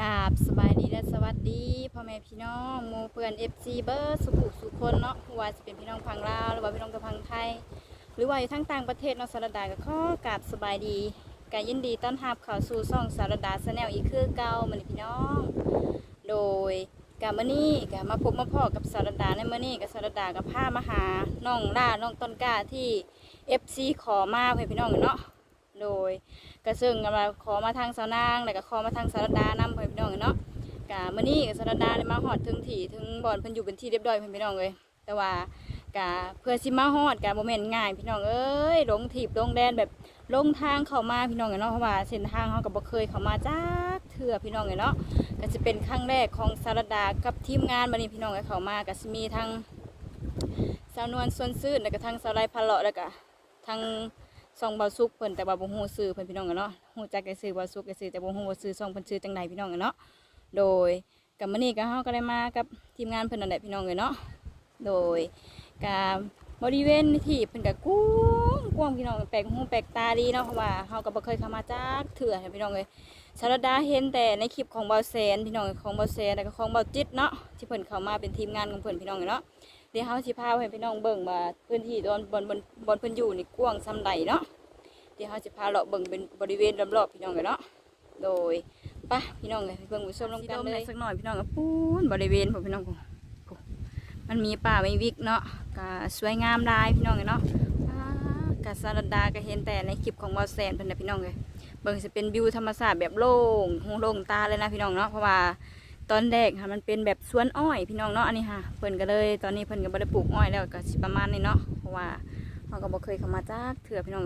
กราบสบายดีและสวัสดีพ่อแม่พี่น้องมูเพื่อน FC เบอร์สุขุสุคนเนาะว่าจะเป็นพี่น้องพังลาวหรือว่าพี่น้องกับพังไทย หรือว่าอยู่ทั้งต่างประเทศเนาะสารดาก็ข้อกราบสบายดีกายินดีต้อนรับเข้าสู่ช่องสารดาแนลอีกคือเก่ามื้อนพี่น้อง โดยกามื้อนี้ก็มาพบมาพ่อกับสารดาในมื้อนี้กับสารดากับพามาหาน้องล่าน้องต้นกล้าที่ FC ขอมาให้พี่น้องเนาะ โดยก็ซึ่งกำลังขอมาทางสาวนางแล้วก็ขอมาทางสารดานำเพื่อนพี่น้องเนาะกะมื้อนี้ก็สารดาได้มาฮอดถึงที่ถึงบ่อนเพิ่นอยู่เป็นที่เรียบร้อยเพื่อนพี่น้องเลยแต่ว่ากะเพื่อสิมาฮอดกะบ่แม่นง่าย พี่น้องเอ้ยลงถีบลงแดนแบบลงทางเข้ามาพี่น้องเนาะเพราะว่าเส้นทางเฮาก็บ่เคยเข้ามาจักเทื่อพี่น้องเนาะก็จะเป็นครั้งแรกของสารดากับทีมงานบัดนี้พี่น้องเข้ามาก็สิมีทั้งสาวนวลส่วนซื่นแล้วก็ทั้งสาวไรพะเลาะแล้วก็ทั้ง ซองบาซุกเพิ่นแต่ว่าบ่ฮู้ชื่อเพิ่นพี่น้องกันเนาะฮู้จักแต่ชื่อบาซุกแต่ชื่อแต่บ่ฮู้ว่าชื่อซองเพิ่นชื่อจังใดพี่น้องกันเนาะโดยกับมื้อนี้ก็เฮาก็ได้มากับทีมงานเพิ่นนั่นแหละพี่น้องเลยเนาะโดยกับบริเวณที่เพิ่นก็กว้งกว้างพี่น้องแปลกหูแปลกตาดีเนาะเพราะว่าเฮาก็บ่เคยเข้ามาจักเทื่อพี่น้องเลยสารดาเห็นแต่ในคลิปของเบาแสนพี่น้องของเบาแสนแล้วก็ของเบาจิตเนาะที่เพิ่นเข้ามาเป็นทีมงานของเพิ่นพี่น้องเนาะ เดี๋ยวเฮาสิพาให้พี่น้องเบิ่งว่าพื้นที่ตอนบนบนบนเพิ่นอยู่นี่กว้างส่ำใดเนาะเดี๋ยวเราจะพาเราะเบิ่งเป็นบริเวณรอบๆพี่น้องกันเนาะโดยไปะพี่น้องเลยเบิ่งผู้ชมลงกันเลยสักหน่อยพี่น้องกับปูนบริเวณผมพี่น้องผมมันมีป่าไม่วิกเนาะก็สวยงามได้พี่น้องเลยเนาะอ่ากะสารดาก็เห็นแต่ในคลิปของบอแซนเพิ่นนะพี่น้องเลยเบิ่งจะเป็นวิวธรรมชาติแบบโล่งหูโล่งตาเลยนะพี่น้องเนาะเพราะว่า ตอนแรกค่ะมันเป็นแบบสวนอ้อยพี่น้องเนาะอันนี้ค่ะเพิ่นก็เลยตอนนี้เพิ่นก็บ่ได้ปลูกอ้อยแล้วก็สิประมาณนี้เนาะเพราะว่าเราก็บ่เคยเข้ามาจักเถื่อพี่น้อง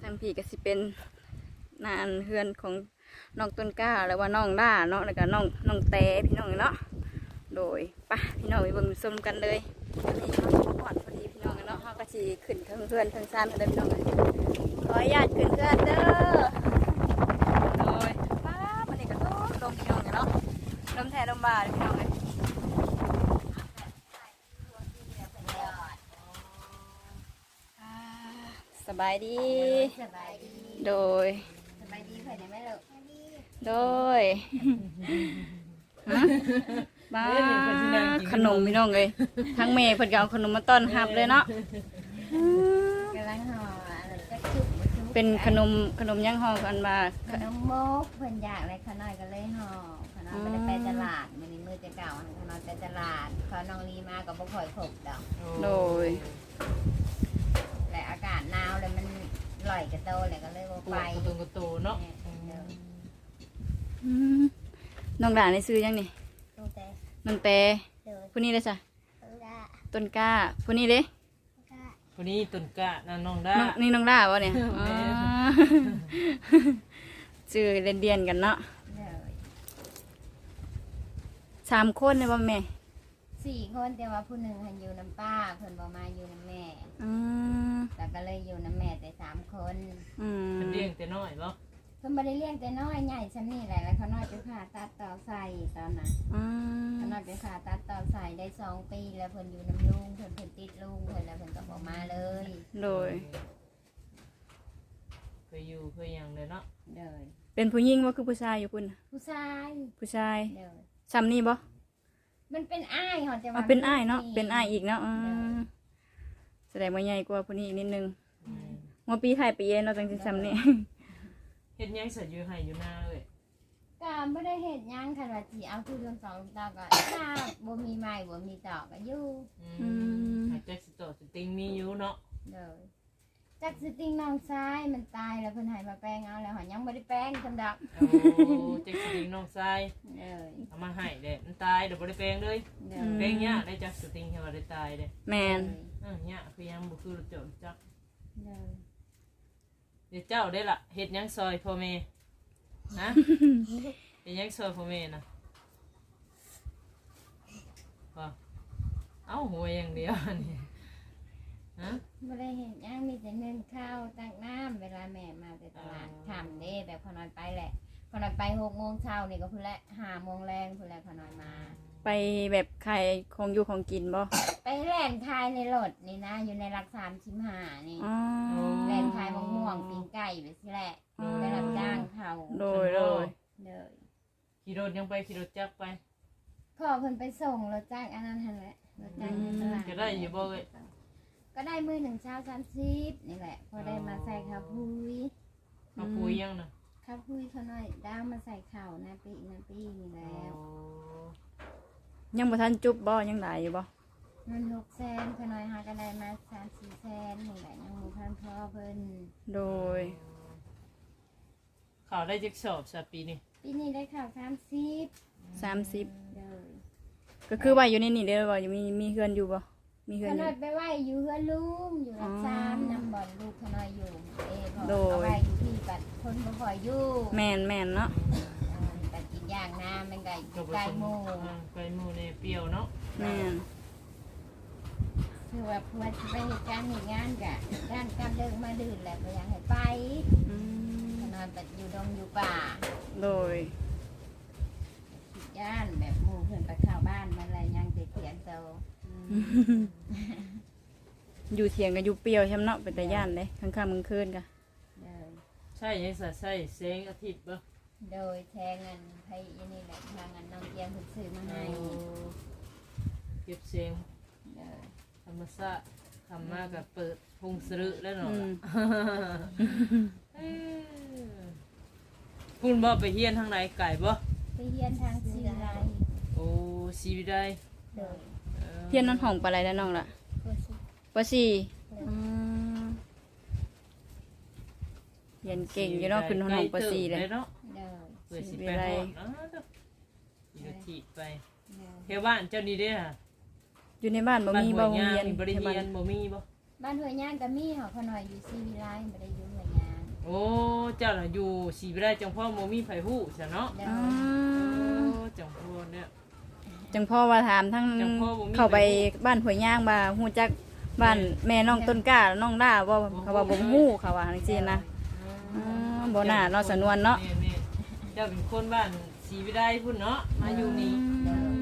ทางพี่ก็สิเป็นนานเฮือนของน้องต้นกล้าแล้วว่าน้องด้าเนาะแล้วก็น้องน้องแตพี่น้องเนาะโดยปะพี่น้องไปเบิ่งชมกันเลยนี่เขาปอดพอดีพี่น้องเนาะเขาก็สิขึ้นเทิงเพื่อนเทิงซ่านเด้อพี่น้องเลยขออนุญาตขึ้นเพื่อนเด้อโดยป้ามันนี่ก็ลมลมพี่น้องเนาะ ลมแท้ลมบาเลยพี่น้องเลยอ่าสบายดี สบายดีโดย สบายดีเพื่อนไหมลูกโดยฮะบ้าขนมพี่น้องเลยทั้งเมย์เพิ่นก็เอาขนมมาต้อนรับเลยเนาะ กำลังห่ออะไรจะชุบมาชุบเป็นขนมขนมย่างห่อกันมา ขนมโมกเพื่อนอยากอะไรขาน้อยก็เลยห่อขา น้อยไม่ได้ไปตลาดมันนี้มือจะเก่าขาน้อยไปตลาดเขาน้องลีมาก็บ่ค่อยครบดอกโดย และอากาศหนาวเลยมันลอยกระโตเลยก็เลยบ่ไปไปกระตุงกระตูเนาะอืมน้องด่าในซื้อยังนี่ตั้งแต่น้องเตเดินผู้นี้เลยจ้ะละต้นกล้าผู้นี้เด้ก็วันนี้ตุนกะนั่นน้องด้าน้องนี่น้องด่าวะเนี่ยแม่อ๋อชื่อเรียนเดียนๆกันเนาะเดิน สามคนเลยว่าแม่ สี่คนแต่ว่าผู้หนึ่งหันอยู่น้ำป้าเพิ่นบ่มาอยู่น้ำแม่อืมแล้วก็เลยอยู่น้ำแม่แต่สามคนอืมเป็นเลี้ยงแต่น้อยบ่เพิ่นบ่ได้เลี้ยงแต่น้อยใหญ่ชั้นนี่แหละแล้วเขาน้อยไปผ่าตัดต่อใส่ตอนนั้นอืมเขาน้อยไปผ่าตัดต่อใส่ได้สองปีแล้วเพิ่นอยู่น้ำลุงเพิ่นเพิ่นติดลุงเพิ่นแล้วเพิ่นก็บ่มาเลยโดย เคยอยู่เคยหยังเลยเนาะเดินเป็นผู้หญิงว่าคือผู้ชายอยู่คุณน่ะผู้ชายผู้ชาย เดิน ซ้ำนี่บ่มันเป็นอ้ายเหรอจะอะเป็นอ้ายเนาะ เป็นอ้ายอีกเนาะอืมแสดงว่าใหญ่กว่าผู้นี้อีกนิดนึงอืมหัวปีถ่ายปีเองเนาะจังสิซ้ำนี่ เฮ็ดหยังเสร็จอยู่ให้อยู่หน้าเลยก็บ่ได้เฮ็ดหยังคันว่าสิเอาคือเรื่องสองตาก็ถ้าบ่มีไม้บ่มีตอกก็อยู่อือืม มหายใจสตอสติงมีอยู่เนาะเดิน จักสติงน้องชายมันตายแล้วเพิ่นให้มาแปลงเอาแล้วหอยังบ่ได้แปลงจำดอกโอ้เจ๊กสติงน้องชายเดินเอามาให้เด้มันตายเดี๋ยวบ่ได้แปลงเลยเดิอืนมแปลงเนี้ยได้จักสติงให้ว่าได้ตายเด้แมนเออเนี้ยคือยังบ่คือเจ้าจักเดินเดี๋ยวเจ้าได้ล่ะเฮ็ดหยังซอยพ่อแม่ฮะเฮ็ดหยังซอยพ่อแม่น่ะว่าเอ้าหัวอย่างเดียวนี่ฮะ ไม่ได้เห็นยังมีแต่เงินข้าวตักน้ำเวลาแม่มาแต่ตลาดอ๋อทำเด้แบบพอนอนไปแหละพอนอนไปหกโมงเช้านี่ก็พุ่นแหละห้าโมงแรงพุ่นแหละพอนอนมา ไปแบบใครของอยู่ของกินบ่ไปแล่นทายในรถนี่นะ อยู่ในรักสามชิมหานี่อ๋อ แล่นทายมะม่วงปิ้งไก่ไปสิแหละอ๋อ ไปรับจ้างเขาโดยโดยโเลยขี่รถยังไปขี่รถจักรไป พ่อเพิ่นไปส่งรถจ้างอันนั้นหั่นแหละรถจ้างในตลาดจะได้อยู่บ่เอ้ย ก็ได้มือหนึ่งเช้าสามสิบนี่แหละ พอได้มาใส่ข้าวพุยเขาคุยยังน่ะข้าวพุยเขาหน่อยด้างมาใส่ข้าวนาปีนาปีนี่แล้วอ๋อยังบ่ทันจุบบ่ยังหลายอยู่บ่มันหกแสนเขาหน่อยหาก็ได้มาสามสี่แสนนี่แหละยังหมูพันพ่อเพิ่นโดยเขาได้จักสอบสัปปีนี่ปีนี้ได้ข้าวสามสิบ30เลยก็คือว่าอยู่ในนี่เด้อบ่อยู่มีมีเฮือนอยู่บ่ มีเฮือนเขาอหน่ยู่อยไปไหวอยู่เฮือนลุงอยู่รับซ้ำนำบ่อนลูกเขาหน่อยอยู่เอพอโดย เอาไว้อยู่ที่ปัดคนบ่ค่อยอยู่แม่นแม่นเนาะเออแต่กินย่างน้ำมันก็อก็ยู่บ่ใกล้สมหมู่อ่าไกลหมู่นี่เปรี้ยวเนาะแม่นคือว่าเพื่อจะไปเหตุการณ์เหตุงานกะด้านการเดินมาดื่นแหละไปยังให้ไปอืมนอนแต่อยู่ดงอยู่ป่าโดยขีดย่านแบบหมู่เพื่อนไปเข้าบ้านมาอะไรยังติดเถียงเตา อยู่เถียงกันอยู่เปรียวใช่ไหมเนาะเป็นตาย่านเลยค่ำๆกลางคืนกะโดยใช่ยังสะใช่แสงอาทิตย์บ่โดยแทงเงินให้ยันนี่แหละทางเงินน้องเกียงเพิ่นซื้อมาให้เก็บเสียงโดยธรรมชาติทำมากับเปิดพุงสรึแล้วเนาะอืมเอ้ยคุณบ่ไปเฮียนทางไหนไก่บ่ไปเฮียนทางซีไรโอ้สีวิได้ โดยออ เพี้ยนนอนห้องปลาไหลแล้วน้องล่ะก็สิปะสี่อืมเรียนเก่งอยู่เนาะขึ้นห้องปะสี่เลยไกเนาะโดยเพื่อสิสีไปวิไลฮอดอ้าวเด้ออยู่ที่ไปโดยแถวบ้านเจ้านี่เด้อค่ะอยู่ในบ้านบ่มีบ่บ้านโรงห้วยเรียยานงนี่บ่ได้แถวเรีบ้ายนนบ่มีบ่บ้านหัวยย่างก็มีเหรอเขาหน่อยอยู่ซีวิไลไม่ได้อยู่หัวยย่างโอ้เจ้าน่ะอยู่สีวิได้จังพ่อบ่มีไผฮู้ซะเนาะโดอ๋ยอโอ้จังพ่อเนี่ย จังพ่อว่าถามทั้งจังพ่อบ่มี เข้าไปไปฮู้บ้านหัวยย่างบ่าฮู้จักบ้านแม่น้องต้นกล้าน้องด่าบ่เขาว่าบ่ฮู้เขาว่าจังซี่นะอ๋อบ่น่าเนาะสำนวนเนาะแม่ๆเจ้าเป็นคนบ้านสีวิได้พุ่นเนาะมาอยู่นี่อืม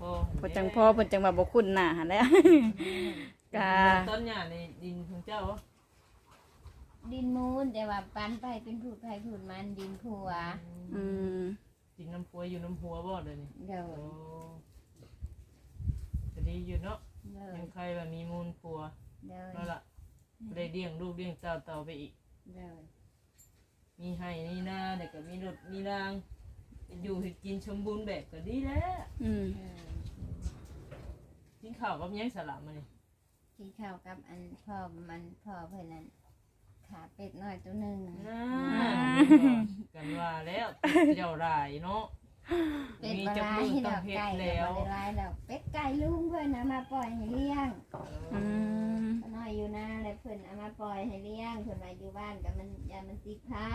พ่อเพิ่นจังพ่อเพิ่นจังว่าบ่คุ้นหน้าหั่นแหละกาต้นหญ้าในดินของเจ้าบ่ดินมูนแต่ว่าปันไปเป็นผูดไปผูดมันดินผัวอืม ดินน้ำพัวอยู่น้ำหัวบ่เดี๋ยวนี้เดี๋ยวโอ้จะดีอยู่เนาะเดี๋ยวยังใครว่ามีมูลผัวเดี๋ยวนั่นล่ะได้เลี้ยงลูกเลี้ยงเต้าเต่าไปอีก เดี๋ยวมีให้นี่นาเด็กก็มีรถมีรางอยู่ให้กินสมบูรณ์แบบก็ดีแล้วอืมเออกินข้าวกับหยังสลับมานี่กินข้าวกับอันพ่อมันพ่อเพื่อนนั้นขาเป็ดน้อยตัวหนึ่งน่า กันว่าแล้วเจ้าหลายเนาะเป็ดมีปลาจักไหลมือดต้อองกเฮ็ดไก่แล้วดอกปลาไหลดอกเป็ดไก่ลุงเพื่อนเอามาปล่อยให้เลี้ยงอืมก็น้อยอยู่นะเลยเพื่อนเอามาปล่อยให้เลี้ยงเพื่อนมาอยู่บ้านกับมันยามันติดผ้า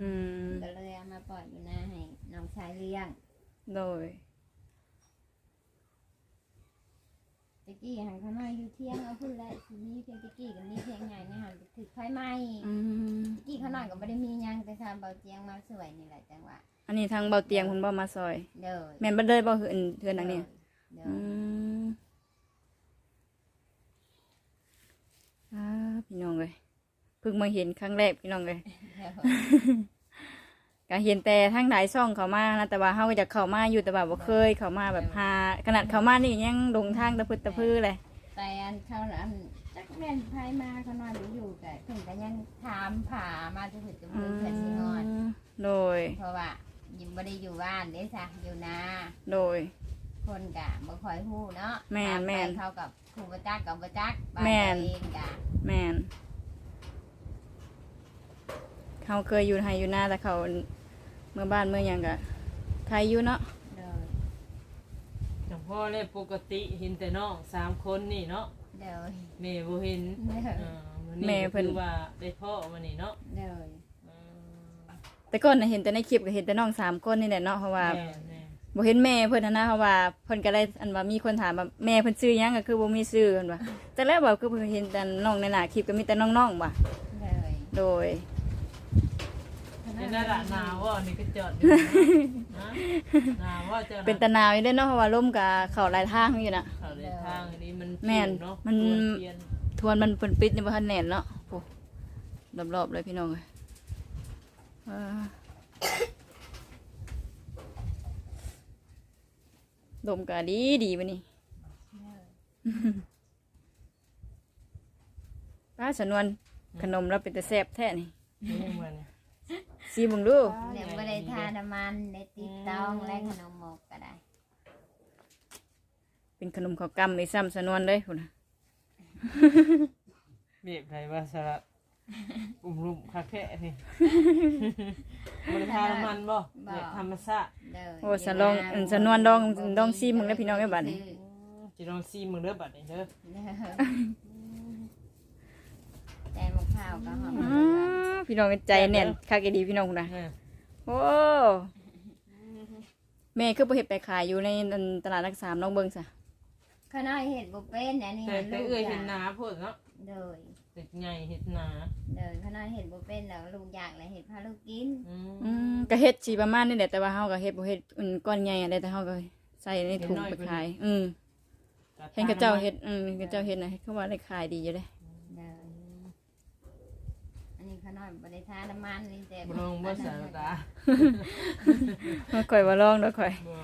อืมก็เลยเอามาปล่อยอยู่นะให้น้องชายเลี้ยงโดย ตะกี้หันเขาน้อยอยู่เที่ยงเอาพูดแล้วทีนี้เพียงตะกี้กับนี้เพียงไงเนี่ยหันถือไฟไหม้อืมตะกี้เขาน้อยก็ไม่ได้มีหยังแต่ทำเบาเจียงมาสวยนี่แหละจังหวะอันนี้ทางเบาเตียงคุณบ่มาซอย เด้อแม่นบ่เลยบ่เฮือนเฮือนหลังนี้เด้ออืมอ่าพี่น้องเลยเพิ่งมาเห็นครั้งแรกพี่น้องเลยเด้อ ก็เห็นแต่ทั้งหลายช่องเขามานะแต่ว่าเฮาก็จะเข้ามาอยู่แต่ว่าบ่เคยเข้ามาแบบหาขนาดเข้ามานี่ยังลงทางตะพึดตะพือเลย แต่อันเขาอันจักแม่นไฟมาเขาน้อยไปอยู่แต่เพิ่นก็ยังถามผ่ามาจะถึงจะอืมือเพิ่นสิงอนมโดย เพราะว่ายังไม่ได้อยู่บ้านเด้จ้ะอยู่นาโดย คนกะบ่ค่อยฮู้เนาะแม่นถาไปแม่นเขากับครูประจักษ์กับประจักษ์บ้านแม่น ตัวเองกะแม่นเขาเคยอยู่ไฮอยู่หน้าแต่เขาเมื่อบ้านเมื่อหยังก็ใครอยู่เนาะเด้อจังพ่อเลยปกติเห็นแต่น้องสามคนนี่เนาะเด้อแม่บ่เห็นเด้ออ่ามื้อนี้ก็คือว่าได้พ่อมานี่เนาะเด้ออืมแต่ก่อนน่ะเห็นแต่ในคลิปก็เห็นแต่น้องสามคนนี่แหละเนาะเพราะว่าแม่แม่บ่เห็นแม่เพิ่นหั้นนะเพราะว่าเพิ่นก็ได้อันว่ามีคนถามว่าแม่เพิ่นชื่อหยังก็คือบ่มีชื่อเพิ่นว่าแต่แล้วบอกคือเพิ่นเห็นแต่น้องในหน้าคลิปก็มีแต่น้องๆว่ะ เด้อโดยในนั่นละนาว่านี่ก็จอดอยู่นะนาว่าเจ้าเป็นตะนาวอยู่เด้อเนาะเพราะว่าลมก็เข้าหลายทางอยู่น่ะ เขาในทางนี้มันแม่นเนาะมันตัวเปลี่ยนทวนมันเพิ่นปิดนี่บ่ทันแน่นเนาะโอ้รอบๆเลยพี่น้องเอ้ยขเออดมกะดีดีวะนี่ป้าสนวนขนมเราเป็นแต่แซ่บแท้นี่นี่ยังเหมือนเนี่ย ซีมึงดูเดี๋ยวบ่ได้ทาน้ำมันได้ติดต้องและขนมหมกก็ได้เป็นขนมข้าวกล้ำในซ้ำสนวนเลยพุ่นน่ะเบียบไทยว่าสลัดอุ้มรุมคาเฟ่นี่ บริทานมันบ่แบบธรรมชาติเด้อโอ้สนองอันสนวนดองดองซีมึงแล้วพี่น้องไอ้บัดนี่จะลองซีมึงเด้อบัดนี้เด้อ เด้อ แต่มะพร้าวก็หอมอ้าพี่น้องใจแน่นคักอีดีพี่น้องพุ่นน่ะเออโอ้แม่คือบ่เฮ็ดไปขายอยู่ในอันตลาดรักสามน้องเบิ่งซะข้าน้อยเห็ดบ่เป็นอันนี้แต่มันแต่ลูกเอ้ยอเห็ยานกหนาโพดเนาะเด้อเด็กใหญ่เห็นหนาเด้อข้าน้อยเห็ดบ่เป็นแล้วลูกอยากแล้วเห็ดพาลูกกินอือืมมก็เฮ็ดสิประมาณนี้แหละแต่ว่าเฮาก็เฮ็ดบ่เฮ็ดอันก้อนใหญ่อะได้แต่เฮาก็ใส่ในถุงไปขาย อืมเห็นกับเจ้าเฮ็ดอืมเห็นกับเจ้าเฮ็ดน่ะเขาว่าได้ขายดีอยู่เด้เด้ออันนี้ ข้าน้อยบ่ได้ทาน้ำมันนี่แต่บลองบ่สารตามาข่อยว่าลองเด้อข่อย บ่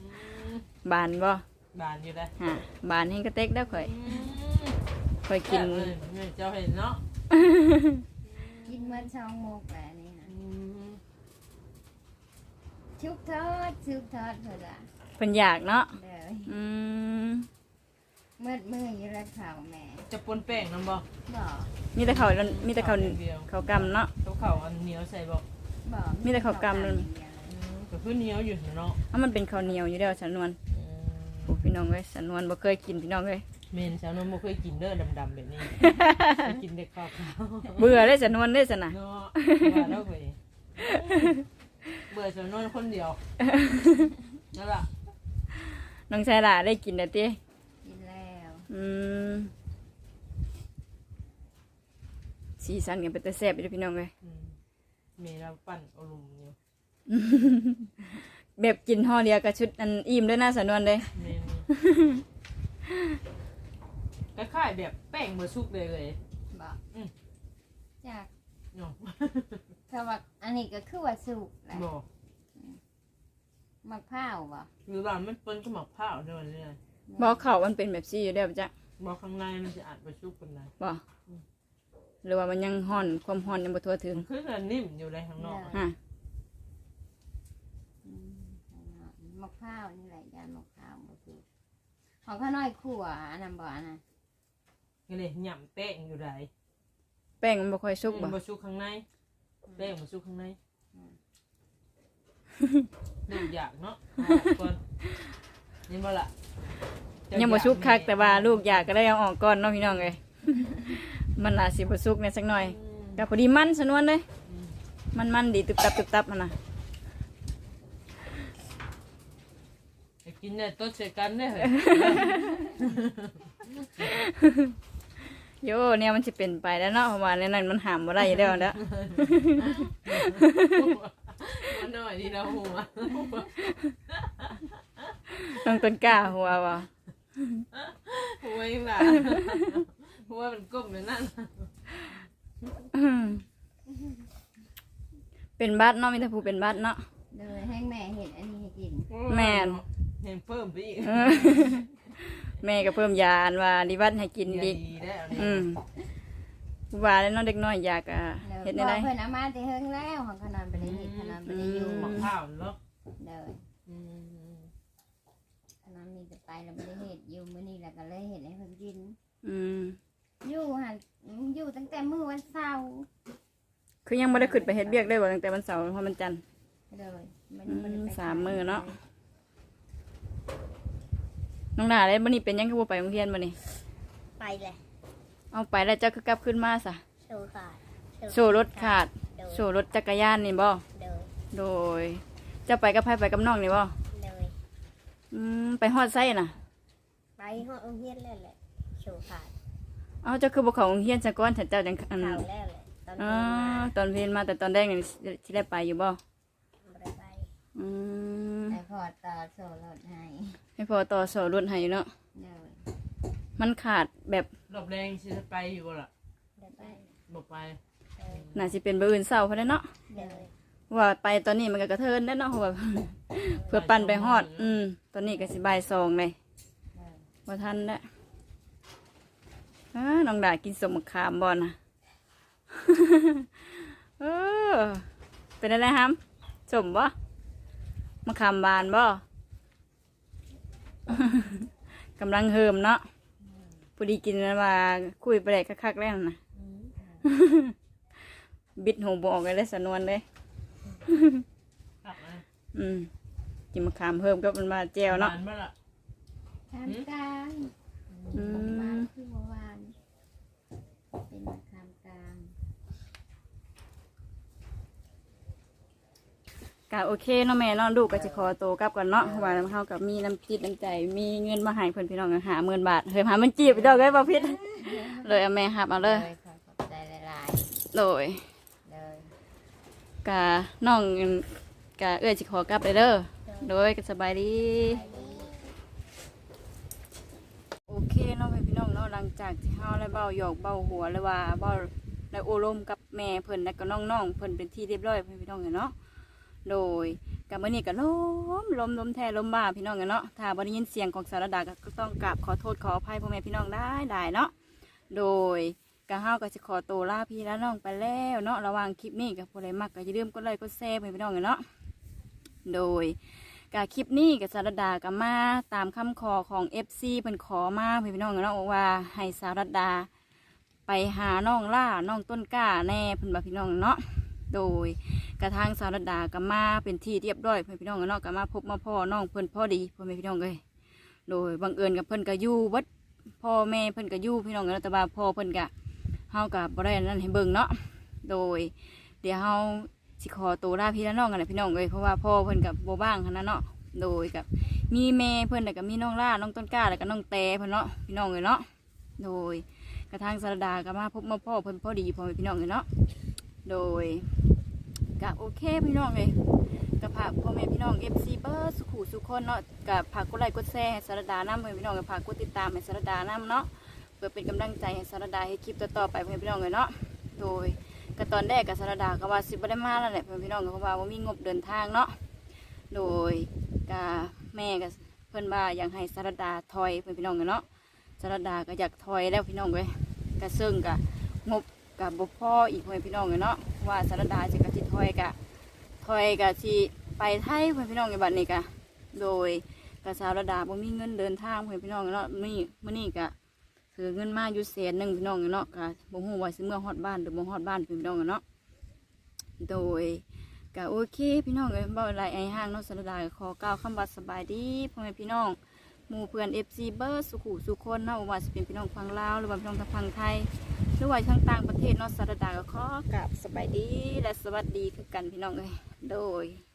อืมบานบ่บานอยู่ได้ฮะบานให้กระเต็กเด้อข่อยอืมข่อยกินแซ่บเลยแม่เจ้าเห็นเนาะกินเมื่อช่องโมกแบบนี้นะอืมชุบทอดชุบทอดเพิ่นล่ะเพิ่นอยากเนาะ เด้ออืม เมื่อมืออยู่แล้วข้าวแม่จะปนแป้งนํบ่บ่มีแต่เขาวมีแต่เขาวเดียวเขาวกำเนาะเขาเขาอันเหนียวใส่บ่บ่มีแต่ข้าวกำนั่นอืมก็คือเหนียวอยู่เนาะเอามันเป็นข้าวเหนียวอยู่แล้วสำนวนอืมโอ้พี่น้องเอ้ยสำนวนบ่เคยกินพี่น้องเอ้ยเมนสาวนมบ่เคยกินเด้อดำๆแบบนี้เคยกินเด็กข้าวขาวเบื่อเลยสำนวนเด้อสนะเนาะว่าแล้วเว้ยเบื่อสาวนวลคนเดียวนั่นล่ะน้องชายหล่าได้กินแต่ติกินแล้ว อืมสีสันกันเป็นแต่แซ่บอยู่เด้อพี่น้องเอ้ยอืมเมเราปั่นอารมณ์อยู่แบบกินห่อเดียวกับชุดอันอิ่มด้วยนะสำนวนเลย เมนคล้ายๆแบบแป้งบ่สุกเลยเลยบ่อืมจากเนาะเขาว่าอันนี้ก็คือว่าสุกแหละบ่มะพร้าวบ่หรือว่ามันเปิ้นก็หมักข้าวเด้อเนี่ย บอกเขามันเป็นแบบซี่อยู่แล้วจ้ะบ่ข้างในมันจะอาจบ่สุกปานใดบอกหรือว่ามันยังห่อนความห่อนยังบ่ทั่วถึงคือมันนิ่มอยู่เลยข้างนอกฮะอืมมะพร้าวนี่แหละยานมะพร้าวบ่สุกของข้าน้อยขั่วอันนั้นบ่อันนั้นก็เลยหย่ำแป้งอยู่ไดแป้งมันบ่ค่อยสุกบ่บ่สุกข้างในแป้งบ่สุกข้างในดูอยากเนาะเอาออกก่อน นี่บ่ล่ะเจ้ายังบ่สุกคักอยาแต่ว่าลูกอยากก็ได้เอาออกก่อนเนาะพี่น้องเอ้ยมันอาจสิบ่สุกเนี่ยสักหน่อยอืมก็พอดีมันสนวนเลยอืมมันมันดีตึบตับตึบตับมันน่ะจะกินเนี่ยต้นเสกันเนี่ยเหรอโยเนี่ยมันสิเป็นไปแล้วเนาะเพราะว่าในนั้นมันหามบ่ได้อยู่แล้วเด้อมันหน่อยดีนะหัว น้องต้นกล้าหัวว่าหัวยังหล่ะหัวมันก้มอยู่นั่นอืมเป็นบัดเนาะมีแต่ผู้เป็นบัดเนาะเลยให้แม่เห็ดอันนี้ให้กินแม่นเห็นเพิ่มไปอีกเออแม่ก็เพิ่มยาอันว่าดีวัดให้กินอย่าดีดีได้วอืมว่าแล้วเน้องเด็กน้อยอยากอะเลยเฮ็ดบได้อกไดเพิ่นเอามาแต่เฮิงแล้วของขนอนไปได้เห็ดขนอนไปได้อยู่อืหมักข้าวเนาะ เลย อืม ขนอนมีแต่ ไปแล้วไม่ได้เห็ดอยู่มื้อนี้แล้วก็เลยเห็ดให้เพิ่นกิน อืม อยู่หันอยู่ตั้งแต่มื้อวันเสาร์คือยังไม่ได้ขึ้นไปเฮ็ดเบียกได้บ่ตั้งแต่วันเสาร์เพราะมันจันทร์ เลยมันอืมบ่ได้ไปสามมื้อเนาะ น้องดาได้บ่นี่เป็นหยังคือบ่ไปโรงเรียนบ่นี่ไปเลยเอาไปแล้วเจ้าคือกลับขึ้นมาซะโชว์ขาดโซ่รถขาดโดยโซ่รถจักรยานนี่บ่โดยโดยเจ้าไปกับไผไปกับน้องนี่บ่โดย อืมไปฮอดไสน่ะ ไปห้องโรงเรียนแล้วแหละโชว์ขาดเอาเจ้าคือบ่เข้าโรงเรียนซะก่อนถ้าเจ้าจังอันข่าวแล้วแหละตอนอ๋อนี้มาตอนเพลนมาแต่ตอนแรกนี่สิได้ไปอยู่บ่บ่ได้ไปอืมแต่พอต่อโซ่รถให้ให้พอต่อโซ่รถให้อยู่เนาะเลยมันขาดแบบรอบแรงสิจะไปอยู่บ่ล่ะบ่ได้ไปบ่ไปโดยน่าสิเป็นเบอร์อื่นเศร้าเพราะนั้นเนาะเลยว่าไปตอนนี้มันก็กระเทินได้เนาะว่าเพื่อปั่นไปฮอด อืมตอนนี้ก็สิบ่ายสองเลยว่าทันแล้วอ้าน้องดากินสมมะขามบอนะเออเป็นอะไรฮัมสมบ่มะขามบานบ่กำลังเฮิมเนาะพอดีกินแล้วมาคุยไปได้คักๆแล้วนะบิดหูบออกเลยสนวนเลย ครับนะอืมกินมะขามเพิ่มก็มันมาแจวเนาะหวบ่ล่ะทามกลางอืมามคือเมื่อวาน เป็นมะขามกลางก็โอเคเนาะแม่เนาะลูกก็จะขอโตวกลับก่อนเนาะเพราะว่าเขากับมีน้ำจิตน้ำใจ มีเงินมาให้เพื่อนพี่น้องกันหาหมื่นบาทเฮ้ยหามันจีบไปดอกเลยบ่พิษเลยเอาแม่หับเอาเลย เลยขอขอบใจหลายโดยๆเลย กะน้องกะเอื้อจิขอกลับเลยเด้อโดยก็สบายดี โอเคเนาะพี่น้องเนาะหลังจากที่เฮาได้เบ้าหยอกเบ้าหัวเลยว่าเบ้าได้โอลมกับแม่เพิ่นแล้วก็น้องๆเพิ่นเป็นที่เรียบร้อยพี่น้องเนาะโดยกับมื้อนี้ก็ลมลมลมแท้ลมบ้าพี่น้องเนาะถ้าบ่ได้ยินเสียงของสารดาก็ต้องกราบขอโทษขออภัยพ่อแม่พี่น้องได้ได้เนาะโดย ก็เฮาก็จะขอตัวลาพี่และน้องไปแล้วเนาะระหว่างคลิปนี้กับผู้ใดมักก็อย่าลืมกดไลค์กดแชร์ให้พี่น้องเนาะโดยกาคลิปนี้กับสารดากับมาตามคำขอของ FC เพิ่นขอมาเพื่อนพี่น้องเนาะว่าให้สารดา ไปหาน้องล่าน้องต้นกล้าแน่เพิ่นบ่าพี่น้องเนาะโดยกระทางสารดากับมาเป็นที่เรียบร้อยเพื่อนพี่น้องเนาะกับมาพบมาพ่อน้องเพิ่อนพ่อดีพ่อแม่พี่น้องเลยโดยบังเอิญกับเพิ่อนก็อยู่วัดพ่อแม่เพิ่อนก็อยู่พี่น้องเนาะแต่ว่าพ่อเพิ่อนก็ เฮากับบ่ได้นั่นให้เบิ่งเนาะโดย เดี๋ยวเฮาสิขอตัวลาพี่และน้องกันแหละพี่น้องเลยเพราะว่าพ่อเพิ่นกับโบบ้างขนาดเนาะโดยกับมีแม่เพิ่นแล้วก็มีน้องล่าน้องต้นกล้าแล้วก็น้องแตเพิ่นเนาะพี่น้องเลยเนาะโดยกระทั่งสารดาก็มาพบมาพ่อเพิ่นพอดีพ่อพี่น้องเลยเนาะโดยก็โอเคพี่น้องเลยกับผักพ่อแม่พี่น้องเอฟซีเบอร์สุขุสุขคนเนาะกับผักกดไลค์กดแชร์ให้สารดาน้ำพ่อพี่น้องกับผักกุดติดตามให้สารดาน้ำเนาะ พื่อเป็นกำลังใจให้สารดาให้คลิปต่อๆไปเพื่อแม่พี่น้องเลยเนาะโดยก็ตอนแรกกับสารดาก็ว่าสิบ่ได้มาแล้วแหละเพื่อนพี่น้องก็เพราะว่าบ่มีงบเดินทางเนาะโดยกาแม่ก็เพิ่อนว่าอยากให้สารดาถอยเพื่อนพี่น้องกันเนาะสารดาก็อยากถอยแล้วพี่น้องเว้ยก็ซึ่งกะงบกับบ่พออีกเพื่อนพี่น้องกันเนาะว่าสารดาจะกะสิถอยกะถอยกะสิไปไทยเพื่อนพี่น้องในบัดนี้กะโดยกะสารดาบ่มีเงินเดินทางเพื่อนพี่น้องเนาะนี่มื้อนี้กะ ถือเงินมาอยู่แสนหนึ่งพี่น้องเนาะก็บ่ฮู้ว่าสิเมื่อฮอดบ้านหรือบ่ฮอดบ้านพี่น้องเนาะโดยก็โอเค พี่น้องเอ้ยบ่หลายไอ้ห้างเนาะสารดาขอกล่าวคำว่าสบายดีพ่อแม่พี่น้องหมู่เพื่อน FC เบอร์สุขุสุคนเนาะบ่ว่าสิเป็นพี่น้องฝั่งลาวหรือว่าพี่น้องทางฝั่งไทยหรือว่าทางต่างประเทศเนาะสารดาก็ขอกราบสบายดีและสวัสดีคือกันพี่น้องเอ้ยโดย